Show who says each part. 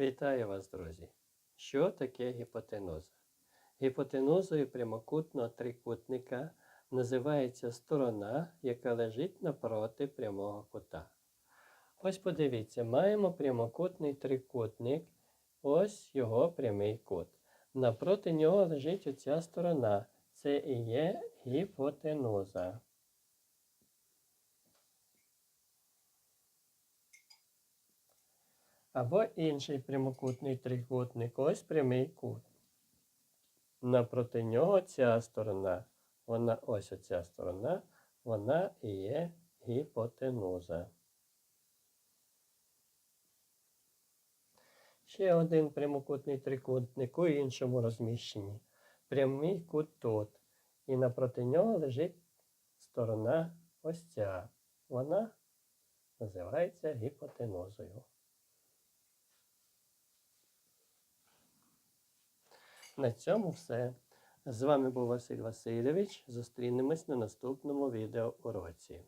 Speaker 1: Вітаю вас, друзі! Що таке гіпотенуза? Гіпотенузою прямокутного трикутника називається сторона, яка лежить напроти прямого кута. Ось подивіться, маємо прямокутний трикутник, ось його прямий кут. Напроти нього лежить оця сторона. Це і є гіпотенуза. Або інший прямокутний трикутник, ось прямий кут. Напроти нього ця сторона, вона ось оця сторона, вона і є гіпотенуза. Ще один прямокутний трикутник у іншому розміщенні. Прямий кут тут. І напроти нього лежить сторона ось ця. Вона називається гіпотенузою. На цьому все. З вами був Василь Васильович. Зустрінемось на наступному відеоуроці.